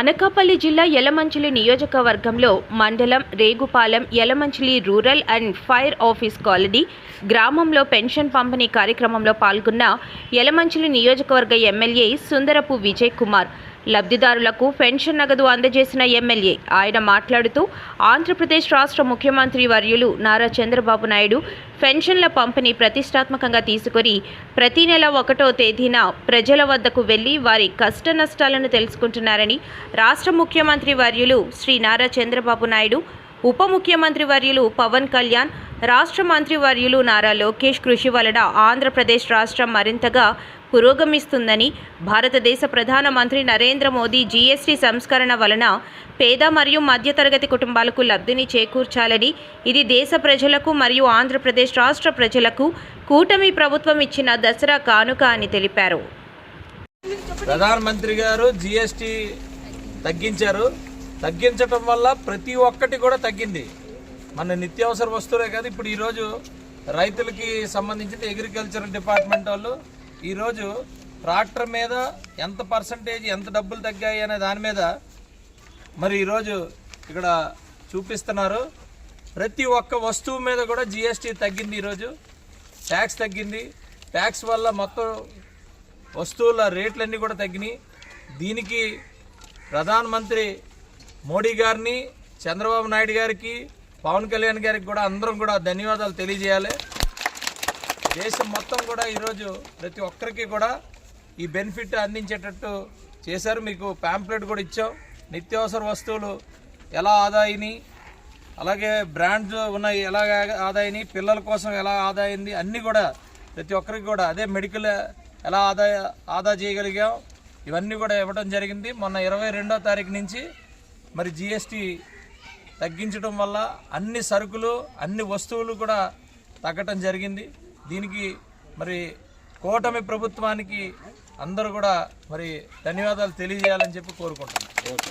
అనకాపల్లి జిల్లా యలమంచిలి నియోజకవర్గంలో మండలం Regupalem Yalamanchili rural and fire office colony గ్రామంలో పెన్షన్ పంపిణీ కార్యక్రమంలో పాల్గొన్న యలమంచిలి నియోజకవర్గ ఎమ్మెల్యే సుందరపు విజయ్ కుమార్. లబ్ధిదారులకు పెన్షన్ నగదు అందజేసిన ఎమ్మెల్యే. ఆయన మాట్లాడుతూ ఆంధ్రప్రదేశ్ రాష్ట్ర ముఖ్యమంత్రి వర్యులు నారా చంద్రబాబు నాయుడు పెన్షన్ల పంపిణీ ప్రతిష్టాత్మకంగా తీసుకొని ప్రతి నెల ఒకటో తేదీన ప్రజల వద్దకు వెళ్ళి వారి కష్ట నష్టాలను తెలుసుకుంటున్నారని రాష్ట్ర ముఖ్యమంత్రి వర్యులు శ్రీ నారా చంద్రబాబు నాయుడు ఉప ముఖ్యమంత్రి వర్యులు పవన్ కళ్యాణ్ రాష్ట్ర మంత్రి వర్యులు నారా లోకేష్ కృషి వలన ఆంధ్రప్రదేశ్ రాష్ట్రం మరింతగా పురోగమిస్తుందని భారతదేశ ప్రధానమంత్రి నరేంద్ర మోదీ జీఎస్టీ సంస్కరణ వలన పేద మరియు మధ్యతరగతి కుటుంబాలకు లబ్ధిని చేకూర్చాలని ఇది దేశ ప్రజలకు మరియు ఆంధ్రప్రదేశ్ రాష్ట్ర ప్రజలకు కూటమి ప్రభుత్వం ఇచ్చిన దసరా కానుక అని తెలిపారు. ప్రధానమంత్రి గారు జిఎస్టి తగ్గించారు. తగ్గించటం వల్ల ప్రతి ఒక్కటి కూడా తగ్గింది. మన నిత్యావసర వస్తువులే కాదు ఇప్పుడు ఈరోజు రైతులకి సంబంధించిన అగ్రికల్చర్ డిపార్ట్మెంట్ వాళ్ళు ఈరోజు ట్రాక్టర్ మీద ఎంత పర్సంటేజ్ ఎంత డబ్బులు తగ్గాయి అనే దాని మీద మరి ఈరోజు ఇక్కడ చూపిస్తున్నారు. ప్రతి ఒక్క వస్తువు మీద కూడా జిఎస్టీ తగ్గింది ఈరోజు ట్యాక్స్ తగ్గింది. ట్యాక్స్ వల్ల మొత్తం వస్తువుల రేట్లన్నీ కూడా తగ్గినాయి. దీనికి ప్రధానమంత్రి మోడీ గారిని చంద్రబాబు నాయుడు గారికి పవన్ కళ్యాణ్ గారికి కూడా అందరం కూడా ధన్యవాదాలు తెలియజేయాలి. దేశం మొత్తం కూడా ఈరోజు ప్రతి ఒక్కరికి కూడా ఈ బెనిఫిట్ అందించేటట్టు చేశారు. మీకు ప్యాంప్లెట్ కూడా ఇచ్చాం. నిత్యావసర వస్తువులు ఎలా ఆదాయని అలాగే బ్రాండ్స్ ఉన్నాయి ఎలా ఆదాయని పిల్లల కోసం ఎలా ఆదాయింది అన్నీ కూడా ప్రతి ఒక్కరికి కూడా అదే మెడికల్ ఎలా ఆదా ఆదా చేయగలిగాం. ఇవన్నీ కూడా ఇవ్వడం జరిగింది. మొన్న ఇరవై రెండో తారీఖు నుంచి మరి జిఎస్టీ తగ్గించడం వల్ల అన్ని సరుకులు అన్ని వస్తువులు కూడా తగ్గటం జరిగింది. దీనికి మరి కూటమి ప్రభుత్వానికి అందరూ కూడా మరి ధన్యవాదాలు తెలియజేయాలని చెప్పి కోరుకుంటున్నాను